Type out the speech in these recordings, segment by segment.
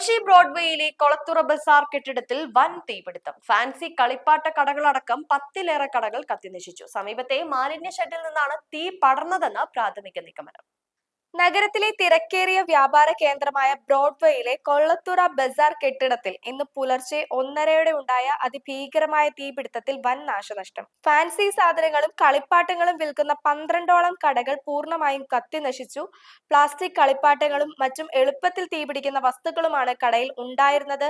കൊച്ചി ബ്രോഡ്വേയിലെ കൊളത്തുറ ബസാർ കെട്ടിടത്തിൽ വൻ തീപിടുത്തം. ഫാൻസി കളിപ്പാട്ട കടകളടക്കം പത്തിലേറെ കടകൾ കത്തിനശിച്ചു. സമീപത്തെ മാലിന്യ ഷെഡിൽ നിന്നാണ് തീ പടർന്നതെന്ന് പ്രാഥമിക നിഗമനം. നഗരത്തിലെ തിരക്കേറിയ വ്യാപാര കേന്ദ്രമായ ബ്രോഡ്വേയിലെ കൊള്ളത്തുറ ബസാർ കെട്ടിടത്തിൽ ഇന്ന് പുലർച്ചെ ഒന്നരയോടെ ഉണ്ടായ അതിഭീകരമായ തീപിടുത്തത്തിൽ വൻ നാശനഷ്ടം. ഫാൻസി സാധനങ്ങളും കളിപ്പാട്ടങ്ങളും വിൽക്കുന്ന പന്ത്രണ്ടോളം കടകൾ പൂർണമായും കത്തി നശിച്ചു പ്ലാസ്റ്റിക് കളിപ്പാട്ടങ്ങളും മറ്റും എളുപ്പത്തിൽ തീപിടിക്കുന്ന വസ്തുക്കളുമാണ് കടയിൽ ഉണ്ടായിരുന്നത്.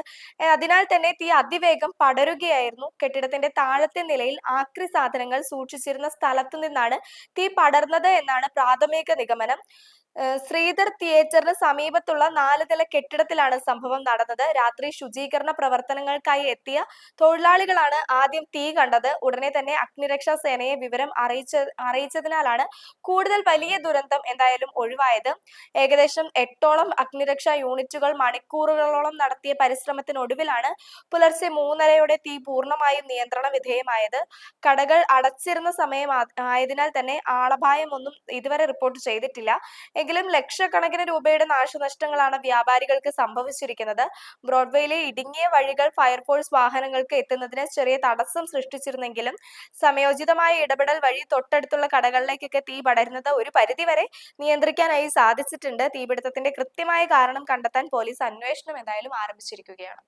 അതിനാൽ തന്നെ തീ അതിവേഗം പടരുകയായിരുന്നു. കെട്ടിടത്തിന്റെ താഴത്തെ നിലയിൽ ആക്രി സാധനങ്ങൾ സൂക്ഷിച്ചിരുന്ന സ്ഥലത്തു നിന്നാണ് തീ പടർന്നത് എന്നാണ് പ്രാഥമിക നിഗമനം. ശ്രീധർ തിയേറ്ററിന് സമീപത്തുള്ള നാല് നില കെട്ടിടത്തിലാണ് സംഭവം നടന്നത്. രാത്രി ശുചീകരണ പ്രവർത്തനങ്ങൾക്കായി എത്തിയ തൊഴിലാളികളാണ് ആദ്യം തീ കണ്ടത്. ഉടനെ തന്നെ അഗ്നിരക്ഷാ സേനയെ വിവരം അറിയിച്ച അറിയിച്ചതിനാലാണ് കൂടുതൽ വലിയ ദുരന്തം എന്തായാലും ഒഴിവായത്. ഏകദേശം എട്ടോളം അഗ്നിരക്ഷാ യൂണിറ്റുകൾ മണിക്കൂറുകളോളം നടത്തിയ പരിശ്രമത്തിനൊടുവിലാണ് പുലർച്ചെ മൂന്നരയോടെ തീ പൂർണമായും നിയന്ത്രണ വിധേയമായത്. കടകൾ അടച്ചിരുന്ന സമയം ആയതിനാൽ തന്നെ ആളപായമൊന്നും ഇതുവരെ റിപ്പോർട്ട് ചെയ്തിട്ടില്ല. എങ്കിലും ലക്ഷക്കണക്കിന് രൂപയുടെ നാശനഷ്ടങ്ങളാണ് വ്യാപാരികൾക്ക് സംഭവിച്ചിരിക്കുന്നത്. ബ്രോഡ്വേയിലെ ഇടുങ്ങിയ വഴികൾ ഫയർഫോഴ്സ് വാഹനങ്ങൾക്ക് എത്തുന്നതിന് ചെറിയ തടസ്സം സൃഷ്ടിച്ചിരുന്നെങ്കിലും സമയോചിതമായ ഇടപെടൽ വഴി തൊട്ടടുത്തുള്ള കടകളിലേക്കൊക്കെ തീ പടരുന്നത് ഒരു പരിധിവരെ നിയന്ത്രിക്കാനായി സാധിച്ചിട്ടുണ്ട്. തീപിടുത്തത്തിന്റെ കൃത്യമായ കാരണം കണ്ടെത്താൻ പോലീസ് അന്വേഷണം എന്തായാലും ആരംഭിച്ചിരിക്കുകയാണ്.